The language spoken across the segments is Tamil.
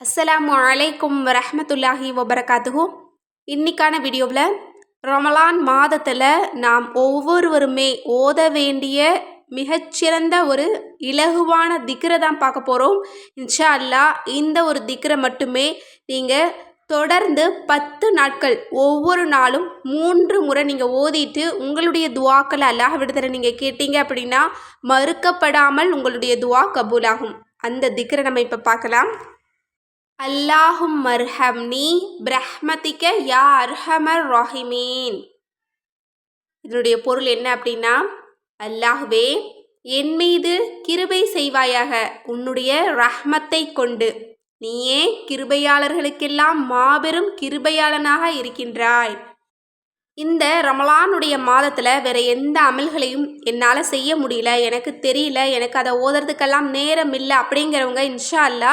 அஸ்ஸலாமு அலைக்கும் வரமத்துல்லாஹி வபரகாத்துஹு. இன்னைக்கான வீடியோவில் ரமலான் மாதத்தில் நாம் ஒவ்வொருவருமே ஓத வேண்டிய மிகச்சிறந்த ஒரு இலகுவான திக்ரை தான் பார்க்க போகிறோம் இன்ஷா அல்லாஹ் இந்த ஒரு திக்ரை மட்டுமே நீங்கள் தொடர்ந்து பத்து நாட்கள் ஒவ்வொரு நாளும் மூன்று முறை நீங்கள் ஓதிட்டு உங்களுடைய துவாக்களை அல்லாஹ் விடுதலை நீங்கள் கேட்டீங்க அப்படின்னா மறுக்கப்படாமல் உங்களுடைய துவா கபூலாகும். அந்த திக்ரை நம்ம இப்போ பார்க்கலாம். அல்லாஹும் மர்ஹம்னி பிரஹ்மதிக்க யா அர்ஹமர் ராஹிமீன். இதனுடைய பொருள் என்ன அப்படின்னா அல்லாஹ்வே என் மீது கிருபை செய்வாயாக உன்னுடைய ரஹ்மத்தை கொண்டு. நீயே கிருபையாளர்களுக்கெல்லாம் மாபெரும் கிருபையாளனாக இருக்கின்றாய். இந்த ரமலானுடைய மாதத்தில் வேறு எந்த அமல்களையும் என்னால் செய்ய முடியல. எனக்கு தெரியல. எனக்கு அதை ஓதுறதுக்கெல்லாம் நேரம் இல்லை அப்படிங்கிறவங்க இன்ஷா அல்லா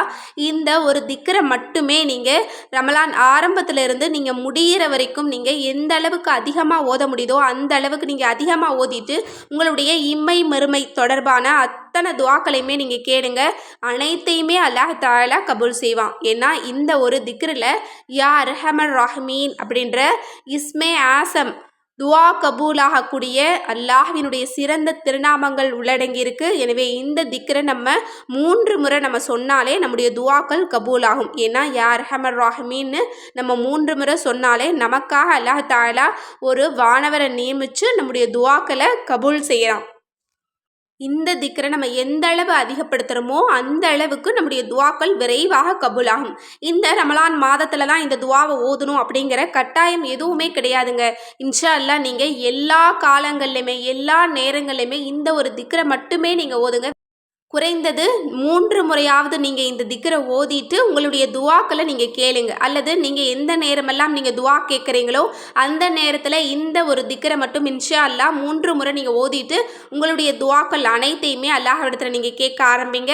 இந்த ஒரு திக்கரை மட்டுமே நீங்கள் ரமலான் ஆரம்பத்திலிருந்து நீங்கள் முடிகிற வரைக்கும் நீங்கள் எந்த அளவுக்கு அதிகமாக ஓத முடியுதோ அந்த அளவுக்கு நீங்கள் அதிகமாக ஓதிட்டு உங்களுடைய இம்மை மறுமை தொடர்பான அத்தனை துவாக்களையுமே நீங்கள் கேளுங்க. அனைத்தையுமே அல்லாஹ் தாலா கபூல் செய்வான். ஏன்னா இந்த ஒரு திக்ரில் யா ரஹமர் ரஹ்மீன் அப்படின்ற இஸ்மே ஆசம் துவா கபூலாகக்கூடிய அல்லாஹினுடைய சிறந்த திருநாமங்கள் உள்ளடங்கியிருக்கு. எனவே இந்த திக்கரை நம்ம மூன்று முறை நம்ம சொன்னாலே நம்முடைய துவாக்கள் கபூலாகும். ஏன்னா யார் ஹமர் ராஹமீன்னு நம்ம மூன்று முறை சொன்னாலே நமக்காக அல்லாஹ் தாலா ஒரு வானவரை நியமித்து நம்முடைய துவாக்களை கபூல் செய்கிறான் இந்த திக்கரை நம்ம எந்த அளவு அதிகப்படுத்துகிறோமோ அந்த அளவுக்கு நம்முடைய துவாக்கள் விரைவாக கபூலாகும். இந்த ரமலான் மாதத்தில் தான் இந்த துவாவை ஓதணும் அப்படிங்கிற கட்டாயம் எதுவுமே கிடையாதுங்க. இன்ஷா அல்லா நீங்கள் எல்லா காலங்கள்லையுமே எல்லா நேரங்கள்லையுமே இந்த ஒரு திக்கரை மட்டுமே நீங்கள் ஓதுங்க. குறைந்தது மூன்று முறையாவது நீங்கள் இந்த திக்கரை ஓதிட்டு உங்களுடைய துவாக்களை நீங்கள் கேளுங்க. அல்லது நீங்கள் எந்த நேரமெல்லாம் நீங்கள் துவா கேட்குறீங்களோ அந்த நேரத்தில் இந்த ஒரு திக்கரை மட்டும் இன்ஷா அல்லா மூன்று முறை நீங்கள் ஓதிட்டு உங்களுடைய துவாக்கள் அனைத்தையுமே அல்லாஹ் இடத்துல நீங்கள் கேட்க ஆரம்பிங்க.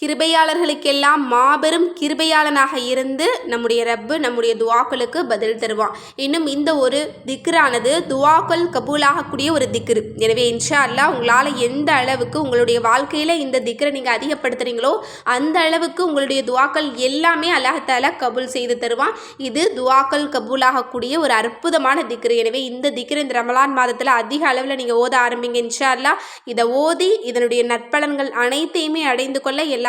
கிருபையாளர்களுக்கெல்லாம் மாபெரும் கிருபையாளனாக இருந்து நம்முடைய ரப்பு நம்முடைய துவாக்களுக்கு பதில் தருவான். இன்னும் இந்த ஒரு திக்ரானது துவாக்கள் கபூலாகக்கூடிய ஒரு திக்ரு. எனவே இன்ஷா அல்லா உங்களால் எந்த அளவுக்கு உங்களுடைய வாழ்க்கையில் இந்த திக்ரை நீங்கள் அதிகப்படுத்துகிறீங்களோ அந்த அளவுக்கு உங்களுடைய துவாக்கள் எல்லாமே அல்லாஹால கபூல் செய்து தருவான். இது துவாக்கள் கபூலாகக்கூடிய ஒரு அற்புதமான திக்ரு. எனவே இந்த திக்ரு இந்த ரமலான் மாதத்தில் அதிக அளவில் நீங்கள் ஓத ஆரம்பிங்க இன்ஷா அல்லா. இதை ஓதி இதனுடைய நற்பலன்கள் அனைத்தையுமே அடைந்து கொள்ள எல்லா